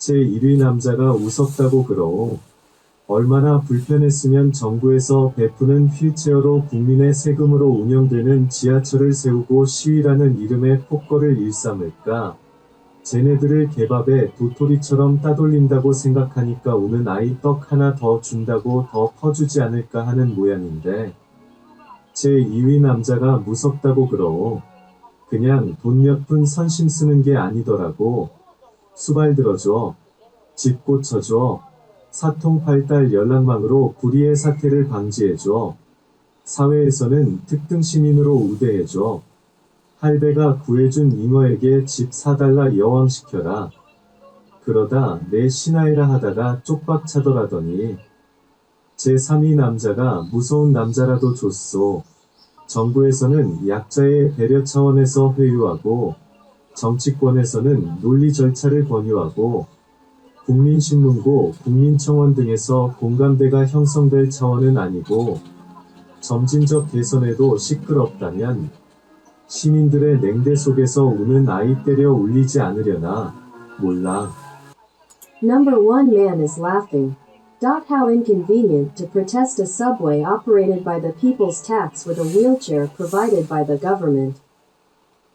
제 1위 남자가 웃었다고 그러오. 얼마나 불편했으면 정부에서 베푸는 휠체어로 국민의 세금으로 운영되는 지하철을 세우고 시위라는 이름의 폭거를 일삼을까. 쟤네들을 개밥에 도토리처럼 따돌린다고 생각하니까 우는 아이 떡 하나 더 준다고 더 퍼주지 않을까 하는 모양인데. 제 2위 남자가 무섭다고 그러오. 그냥 돈 몇 푼 선심 쓰는 게 아니더라고. 수발 들어줘. 집 고쳐줘. 사통팔달 연락망으로 불의의 사태를 방지해줘. 사회에서는 특등 시민으로 우대해줘. 할배가 구해준 잉어에게 집 사달라 여왕시켜라. 그러다 내 신하이라 하다가 쪽박 차더라더니 제3위 남자가 무서운 남자라도 줬소. 정부에서는 약자의 배려 차원에서 회유하고 정치권에서는 논리 절차를 권유하고 국민신문고 국민청원 등에서 공감대가 형성될 차원은 아니고 점진적 개선에도 시끄럽다면 시민들의 냉대 속에서 우는 아이 때려 울리지 않으려나 몰라. Number one man is laughing. Dot how inconvenient to protest a subway operated by the people's tax with a wheelchair provided by the government.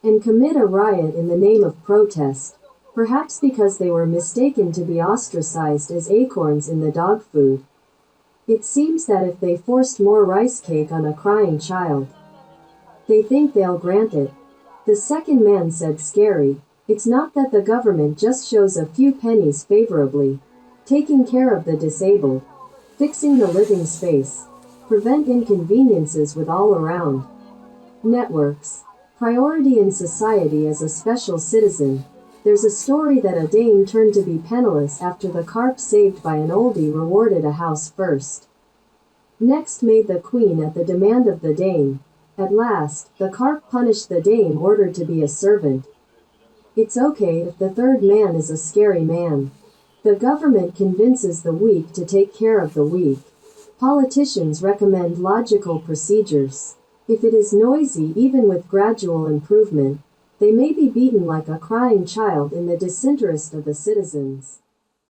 And commit a riot in the name of protest, perhaps because they were mistaken to be ostracized as acorns in the dog food. It seems that if they forced more rice cake on a crying child, they think they'll grant it. The second man said scary. It's not that the government just shows a few pennies favorably. Taking care of the disabled. Fixing the living space. Prevent inconveniences with all around. Networks. Priority in society as a special citizen. There's a story that a dame turned to be penniless after the carp saved by an oldie rewarded a house first. Next made the queen at the demand of the dame. At last, the carp punished the dame ordered to be a servant. It's okay if the third man is a scary man. The government convinces the weak to take care of the weak. Politicians recommend logical procedures. If it is noisy even with gradual improvement, they may be beaten like a crying child in the disinterest of the citizens.